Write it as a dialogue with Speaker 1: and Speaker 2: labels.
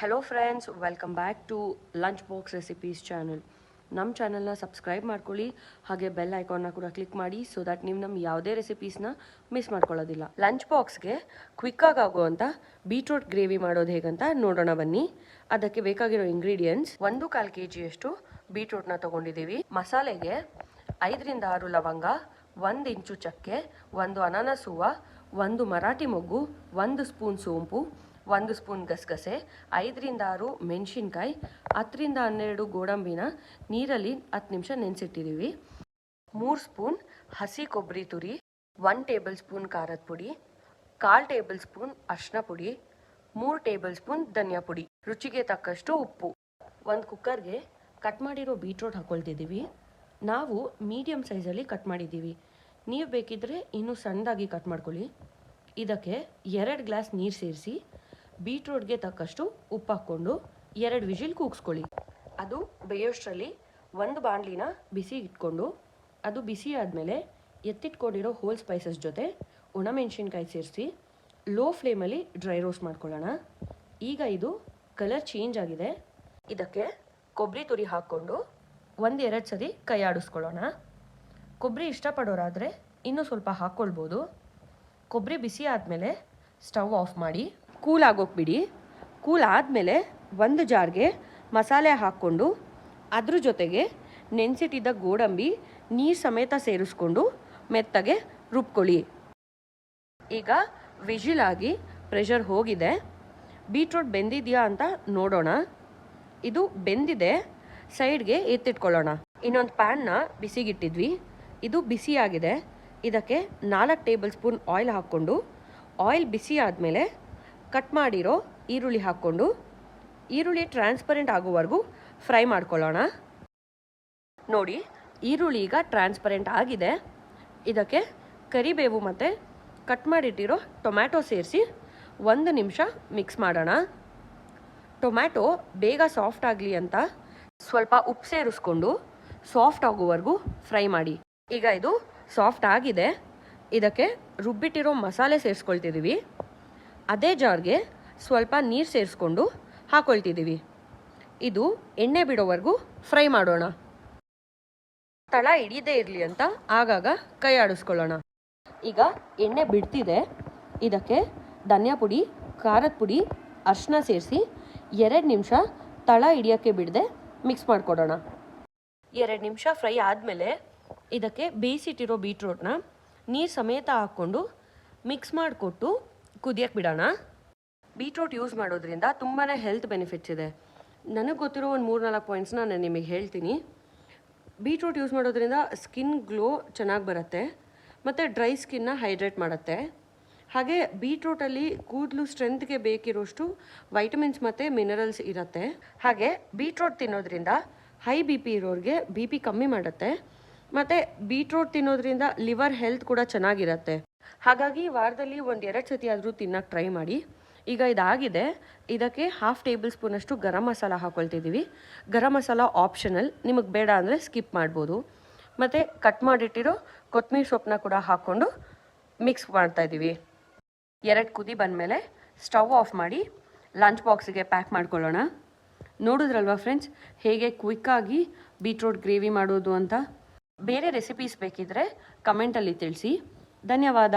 Speaker 1: Hello friends welcome back to lunch box recipes channel ನಮ್ಮ ಚಾನಲ್ನ subscribe ಮಾಡ್ಕೊಳ್ಳಿ, ಹಾಗೆ ಬೆಲ್ ಐಕಾನ್ನ ಕೂಡ ಕ್ಲಿಕ್ ಮಾಡಿ ಸೊ ದಟ್ ನೀವು ನಮ್ಮ ಯಾವುದೇ ರೆಸಿಪೀಸ್ನ ಮಿಸ್ ಮಾಡ್ಕೊಳ್ಳೋದಿಲ್ಲ. ಲಂಚ್ ಬಾಕ್ಸ್ಗೆ ಕ್ವಿಕ್ಕಾಗಿ ಆಗುವಂಥ ಬೀಟ್ರೂಟ್ ಗ್ರೇವಿ ಮಾಡೋದು ಹೇಗಂತ ನೋಡೋಣ ಬನ್ನಿ. ಅದಕ್ಕೆ ಬೇಕಾಗಿರೋ ಇಂಗ್ರೀಡಿಯೆಂಟ್ಸ್ ಒಂದು ಕಾಲು ಕೆ ಜಿಯಷ್ಟು ಬೀಟ್ರೂಟ್ನ ತೊಗೊಂಡಿದ್ದೀವಿ. ಮಸಾಲೆಗೆ ಐದರಿಂದ ಆರು ಲವಂಗ, ಒಂದು ಇಂಚು ಚಕ್ಕೆ, ಒಂದು ಅನಾನಸ್ ಹೂವು, ಒಂದು ಮರಾಠಿ ಮೊಗ್ಗು, ಒಂದು ಸ್ಪೂನ್ ಸೋಂಪು ಒಂದು ಸ್ಪೂನ್ ಗಸಗಸೆ, ಐದರಿಂದ ಆರು ಮೆಣಸಿನ್ಕಾಯಿ, ಹತ್ತರಿಂದ ಹನ್ನೆರಡು ಗೋಡಂಬಿನ ನೀರಲ್ಲಿ ಹತ್ತು ನಿಮಿಷ ನೆನೆಸಿಟ್ಟಿದ್ದೀವಿ. ಮೂರು ಸ್ಪೂನ್ ಹಸಿ ಕೊಬ್ಬರಿ ತುರಿ ಒನ್ ಟೇಬಲ್ ಸ್ಪೂನ್ ಖಾರದ ಪುಡಿ, ಕಾಲು ಟೇಬಲ್ ಸ್ಪೂನ್ ಅರ್ಶಿನ ಪುಡಿ, ಮೂರು ಟೇಬಲ್ ಸ್ಪೂನ್ ಧನಿಯಾ ಪುಡಿ. ರುಚಿಗೆ ತಕ್ಕಷ್ಟು ಉಪ್ಪು. ಒಂದು ಕುಕ್ಕರ್ಗೆ ಕಟ್ ಮಾಡಿರೋ ಬೀಟ್ರೋಟ್ ಹಾಕೊಳ್ತಿದ್ದೀವಿ. ನಾವು ಮೀಡಿಯಮ್ ಸೈಜಲ್ಲಿ ಕಟ್ ಮಾಡಿದ್ದೀವಿ. ನೀವು ಬೇಕಿದ್ದರೆ ಇನ್ನೂ ಸಣ್ಣದಾಗಿ ಕಟ್ ಮಾಡ್ಕೊಳ್ಳಿ. ಇದಕ್ಕೆ ಎರಡು ಗ್ಲಾಸ್ ನೀರು ಸೇರಿಸಿ ಬೀಟ್ರೂಟ್ಗೆ ತಕ್ಕಷ್ಟು ಉಪ್ಪು ಹಾಕ್ಕೊಂಡು ಎರಡು ವಿಜಿಲ್ ಕೂಗಿಸ್ಕೊಳ್ಳಿ. ಅದು ಬೇಯೋಷ್ಟರಲ್ಲಿ ಒಂದು ಬಾಣಲಿನ ಬಿಸಿ ಇಟ್ಕೊಂಡು, ಅದು ಬಿಸಿ ಆದಮೇಲೆ ಎತ್ತಿಟ್ಕೊಂಡಿರೋ ಹೋಲ್ ಸ್ಪೈಸಸ್ ಜೊತೆ ಒಣಮೆಣಸಿನ್ಕಾಯಿ ಸೇರಿಸಿ ಲೋ ಫ್ಲೇಮಲ್ಲಿ ಡ್ರೈ ರೋಸ್ಟ್ ಮಾಡ್ಕೊಳ್ಳೋಣ. ಈಗ ಇದು ಕಲರ್ ಚೇಂಜ್ ಆಗಿದೆ. ಇದಕ್ಕೆ ಕೊಬ್ಬರಿ ತುರಿ ಹಾಕ್ಕೊಂಡು ಒಂದು ಎರಡು ಸರಿ ಕೈ ಆಡಿಸ್ಕೊಳ್ಳೋಣ. ಕೊಬ್ಬರಿ ಇಷ್ಟಪಡೋರಾದರೆ ಇನ್ನೂ ಸ್ವಲ್ಪ ಹಾಕ್ಕೊಳ್ಬೋದು. ಕೊಬ್ಬರಿ ಬಿಸಿ ಆದಮೇಲೆ ಸ್ಟವ್ ಆಫ್ ಮಾಡಿ ಕೂಲ್ ಆಗೋಗ್ಬಿಡಿ ಕೂಲ್ ಆದಮೇಲೆ ಒಂದು ಜಾರ್ಗೆ ಮಸಾಲೆ ಹಾಕ್ಕೊಂಡು ಅದ್ರ ಜೊತೆಗೆ ನೆನೆಸಿಟ್ಟಿದ್ದ ಗೋಡಂಬಿ ನೀರು ಸಮೇತ ಸೇರಿಸ್ಕೊಂಡು ಮೆತ್ತಗೆ ರುಬ್ಕೊಳ್ಳಿ. ಈಗ ವಿಜಿಲ್ ಆಗಿ ಪ್ರೆಷರ್ ಹೋಗಿದೆ. ಬೀಟ್ರೋಟ್ ಬೆಂದಿದೆಯಾ ಅಂತ ನೋಡೋಣ. ಇದು ಬೆಂದಿದೆ, ಸೈಡ್ಗೆ ಎತ್ತಿಟ್ಕೊಳ್ಳೋಣ. ಇನ್ನೊಂದು ಪ್ಯಾನ್ನ ಬಿಸಿಗಿಟ್ಟಿದ್ವಿ. ಇದು ಬಿಸಿಯಾಗಿದೆ. ಇದಕ್ಕೆ ನಾಲ್ಕು ಟೇಬಲ್ ಸ್ಪೂನ್ ಆಯಿಲ್ ಹಾಕ್ಕೊಂಡು, ಆಯಿಲ್ ಬಿಸಿ ಆದಮೇಲೆ ಕಟ್ ಮಾಡಿರೋ ಈರುಳ್ಳಿ ಹಾಕ್ಕೊಂಡು ಈರುಳ್ಳಿ ಟ್ರಾನ್ಸ್ಪರೆಂಟ್ ಆಗೋವರೆಗೂ ಫ್ರೈ ಮಾಡ್ಕೊಳ್ಳೋಣ. ನೋಡಿ, ಈರುಳ್ಳಿ ಈಗ ಟ್ರಾನ್ಸ್ಪರೆಂಟ್ ಆಗಿದೆ. ಇದಕ್ಕೆ ಕರಿಬೇವು ಮತ್ತು ಕಟ್ ಮಾಡಿಟ್ಟಿರೋ ಟೊಮ್ಯಾಟೊ ಸೇರಿಸಿ ಒಂದು ನಿಮಿಷ ಮಿಕ್ಸ್ ಮಾಡೋಣ. ಟೊಮ್ಯಾಟೊ ಬೇಗ ಸಾಫ್ಟ್ ಆಗಲಿ ಅಂತ ಸ್ವಲ್ಪ ಉಪ್ಪು ಸೇರಿಸ್ಕೊಂಡು ಸಾಫ್ಟ್ ಆಗೋವರೆಗೂ ಫ್ರೈ ಮಾಡಿ. ಈಗ ಇದು ಸಾಫ್ಟ್ ಆಗಿದೆ. ಇದಕ್ಕೆ ರುಬ್ಬಿಟ್ಟಿರೋ ಮಸಾಲೆ ಸೇರಿಸ್ಕೊಳ್ತಿದ್ದೀವಿ ಅದೇ ಜಾರ್ಗೆ ಸ್ವಲ್ಪ ನೀರು ಸೇರಿಸ್ಕೊಂಡು ಹಾಕೊಳ್ತಿದ್ದೀವಿ ಇದು ಎಣ್ಣೆ ಬಿಡೋವರೆಗೂ ಫ್ರೈ ಮಾಡೋಣ. ತಳ ಹಿಡಿಯದೇ ಇರಲಿ ಅಂತ ಆಗಾಗ ಕೈ ಆಡಿಸ್ಕೊಳ್ಳೋಣ. ಈಗ ಎಣ್ಣೆ ಬಿಡ್ತಿದೆ. ಇದಕ್ಕೆ ಧನಿಯಾ ಪುಡಿ, ಖಾರದ ಪುಡಿ ಅರಿಶಿನ ಸೇರಿಸಿ ಎರಡು ನಿಮಿಷ ತಳ ಹಿಡಿಯೋಕ್ಕೆ ಬಿಡದೆ ಮಿಕ್ಸ್ ಮಾಡಿಕೊಡೋಣ. ಎರಡು ನಿಮಿಷ ಫ್ರೈ ಆದಮೇಲೆ ಇದಕ್ಕೆ ಬೇಯಿಸಿಟ್ಟಿರೋ ಬೀಟ್ರೋಟ್ನ ನೀರು ಸಮೇತ ಹಾಕ್ಕೊಂಡು ಮಿಕ್ಸ್ ಮಾಡಿಕೊಟ್ಟು ಕುದಿಯಕ್ಕೆ ಬಿಡೋಣ? ಬೀಟ್ರೋಟ್ ಯೂಸ್ ಮಾಡೋದ್ರಿಂದ ತುಂಬಾ ಹೆಲ್ತ್ ಬೆನಿಫಿಟ್ಸ್ ಇದೆ. ನನಗೆ ಗೊತ್ತಿರೋ ಒಂದು ಮೂರು ನಾಲ್ಕು ಪಾಯಿಂಟ್ಸ್ನ ನಾನು ನಿಮಗೆ ಹೇಳ್ತೀನಿ. ಬೀಟ್ರೂಟ್ ಯೂಸ್ ಮಾಡೋದ್ರಿಂದ ಸ್ಕಿನ್ ಗ್ಲೋ ಚೆನ್ನಾಗಿ ಬರುತ್ತೆ, ಮತ್ತು ಡ್ರೈ ಸ್ಕಿನ್ನ ಹೈಡ್ರೇಟ್ ಮಾಡುತ್ತೆ. ಹಾಗೆ ಬೀಟ್ರೂಟಲ್ಲಿ ಕೂದಲು ಸ್ಟ್ರೆಂತ್ಗೆ ಬೇಕಿರೋಷ್ಟು ವೈಟಮಿನ್ಸ್ ಮತ್ತು ಮಿನರಲ್ಸ್ ಇರುತ್ತೆ. ಹಾಗೆ ಬೀಟ್ರೂಟ್ ತಿನ್ನೋದ್ರಿಂದ ಹೈ ಬಿ ಪಿ ಇರೋರಿಗೆ ಬಿ ಪಿ ಕಮ್ಮಿ ಮಾಡುತ್ತೆ. ಮತ್ತು ಬೀಟ್ರೂಟ್ ತಿನ್ನೋದ್ರಿಂದ ಲಿವರ್ ಹೆಲ್ತ್ ಕೂಡ ಚೆನ್ನಾಗಿರುತ್ತೆ. ಹಾಗಾಗಿ ವಾರದಲ್ಲಿ ಒಂದೆರಡು ಸತಿ ಆದರೂ ತಿನ್ನೋಕ್ಕೆ ಟ್ರೈ ಮಾಡಿ. ಈಗ ಇದಾಗಿದೆ. ಇದಕ್ಕೆ ಹಾಫ್ ಟೇಬಲ್ ಸ್ಪೂನಷ್ಟು ಗರಂ ಮಸಾಲ ಹಾಕ್ಕೊಳ್ತಿದ್ದೀವಿ ಗರಂ ಮಸಾಲ ಆಪ್ಷನಲ್ ನಿಮಗೆ ಬೇಡ ಅಂದರೆ ಸ್ಕಿಪ್ ಮಾಡ್ಬೋದು. ಮತ್ತು ಕಟ್ ಮಾಡಿಟ್ಟಿರೋ ಕೊತ್ತಂಬರಿ ಸೊಪ್ಪನ್ನ ಕೂಡ ಹಾಕ್ಕೊಂಡು ಮಿಕ್ಸ್ ಮಾಡ್ತಾಯಿದ್ದೀವಿ ಎರಡು ಕುದಿ ಬಂದಮೇಲೆ ಸ್ಟವ್ ಆಫ್ ಮಾಡಿ ಲಂಚ್ ಬಾಕ್ಸಿಗೆ ಪ್ಯಾಕ್ ಮಾಡ್ಕೊಳ್ಳೋಣ. ನೋಡಿದ್ರಲ್ವಾ ಫ್ರೆಂಡ್ಸ್ ಹೇಗೆ ಕ್ವಿಕ್ಕಾಗಿ ಬೀಟ್ರೂಟ್ ಗ್ರೇವಿ ಮಾಡೋದು ಅಂತ? ಬೇರೆ ರೆಸಿಪೀಸ್ ಬೇಕಿದ್ದರೆ ಕಮೆಂಟಲ್ಲಿ ತಿಳಿಸಿ. ಧನ್ಯವಾದ.